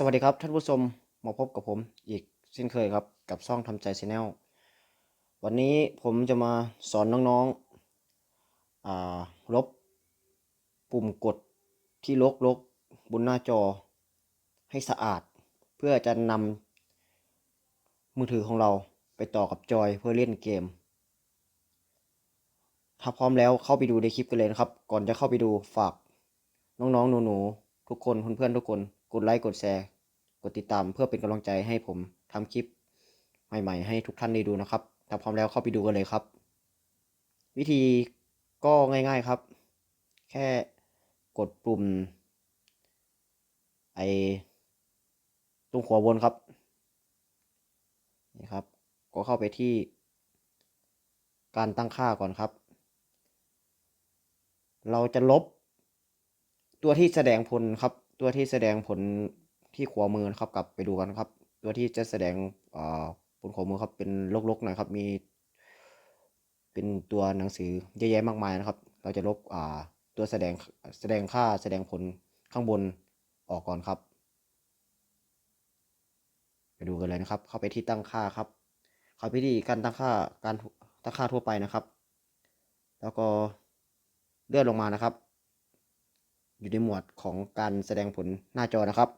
สวัสดีครับท่านผู้ชมมาพบกับผมอีกเช่นเคยครับกับช่องทำใจชาแนลวันนี้ผมจะมาสอนน้องๆอ่าลบปุ่มกดที่ลกลกบนหน้าจอให้สะอาด เพื่อจะนำมือถือของเราไปต่อกับจอยเพื่อเล่นเกม ถ้าพร้อมแล้วเข้าไปดูในคลิปกันเลยนะครับ ก่อนจะเข้าไปดูฝากน้องๆหนูๆทุกคนเพื่อนๆทุกคน กดไลค์กดแชร์ กดติดตามเพื่อเป็นกำลังใจให้ผมทำคลิปใหม่ ๆ ให้ทุกท่านได้ดูนะครับถ้าพร้อมแล้วเข้าไปดูกันเลยครับ วิธีก็ง่าย ๆครับ แค่กดปุ่มไอตรงขวาบนครับนี่ครับ ก็เข้าไปที่ การตั้งค่าก่อนครับ เราจะลบตัวที่แสดงผลครับ ตัวที่แสดงผลที่ขวามือนะครับกลับไปดูกันครับ ตัวที่จะแสดงอ่าบนขวามือครับเป็นลกๆหน่อยครับมี เป็นตัวหนังสือเยอะแยะมากมายนะครับ เราจะลบตัวแสดงแสดงค่าแสดงผลข้างบนออกก่อนครับไปดูกันเลยนะครับ เข้าไปที่ตั้งค่าครับเข้าไปที่การตั้งค่าการตั้งค่าทั่วไปนะครับ แล้วก็เลื่อนลงมานะครับ อยู่ในหมวดของการแสดงผลหน้าจอนะครับ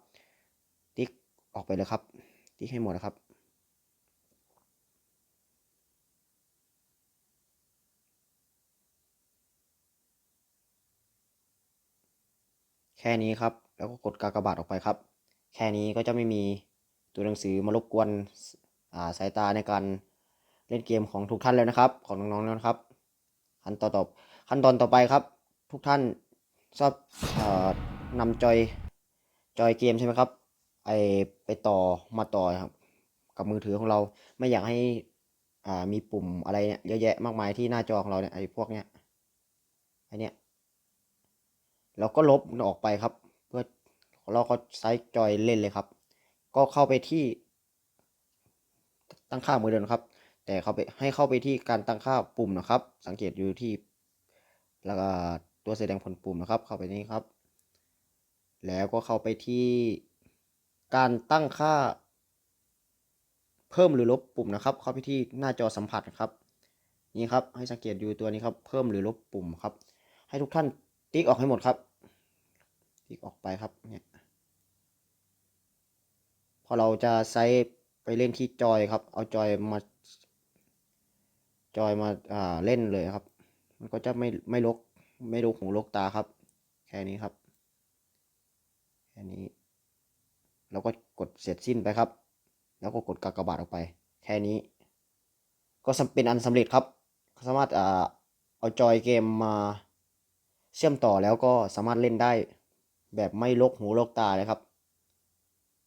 ติ๊กออกไปเลยครับ ติ๊กให้หมดนะครับ แค่นี้ครับ แล้วก็กดกากบาทออกไปครับ แค่นี้ก็จะไม่มีตัวหนังสือมารบกวนาสายตาในการเล่นเกมของทุกท่านแล้วนะครับ ของน้องๆแล้วนะครับ ขั้นตอนต่อขั้นตอนต่อไปครับ ทุกท่าน ชอบนำจอยจอยเกมใช่ไหมครับ ไอไปต่อมาต่อครับ กับมือถือของเราไม่อยากให้อ่ามีปุ่มอะไรเนี่ยเยอะแยะมากมายที่หน้าจอของเราเนี่ยไอพวกเนี้ยไอเนี้ยเราก็ลบออกไปครับ เพื่อเราก็ใช้จอยเล่นเลยครับ ก็เข้าไปที่ตั้งค่ามือเดิมครับ แต่เข้าไปให้เข้าไปที่การตั้งค่าปุ่มนะครับ สังเกตอยู่ที่แล้วก็ ตัวแสดงผลปุ่มนะครับ เข้าไปนี้ครับ แล้วก็เข้าไปที่การตั้งค่า เพิ่มหรือลบปุ่มนะครับ เข้าไปที่หน้าจอสัมผัสนะครับนี่ครับให้สังเกตอยู่ตัวนี้ครับ เพิ่มหรือลบปุ่มครับ ให้ทุกท่านติ๊กออกให้หมดครับ ติ๊กออกไปครับเนี่ยพอเราจะใช้ไปเล่นที่จอยครับ เอาจอยมาจอยมาอ่าเล่นเลยครับ มันก็จะไม่ไม่ลก ไม่ลกหูลกตาครับ แค่นี้ครับ แค่นี้แล้วก็กดเสร็จสิ้นไปครับ แล้วก็กดกากบาทออกไป แค่นี้ ก็เป็นอันสำเร็จครับ สามารถเอาจอยเกมมาเชื่อมต่อแล้วก็สามารถเล่นได้ แบบไม่ลกหูลกตาเลยครับ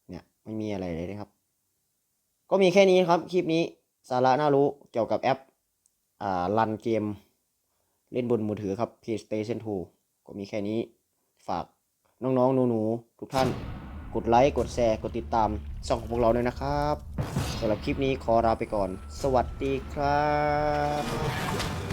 เนี่ยไม่มีอะไรเลยนะครับ ก็มีแค่นี้ครับคลิปนี้สาระน่ารู้เกี่ยวกับแอปอ่ารันเกม เล่นบนมือถือครับ PlayStation 2 ก็มีแค่นี้ฝากน้องๆหนูๆทุกท่านกดไลค์ กดแชร์ กดติดตามช่องของพวกเราด้วยนะครับสำหรับคลิปนี้ขอลาไปก่อน สวัสดีครับ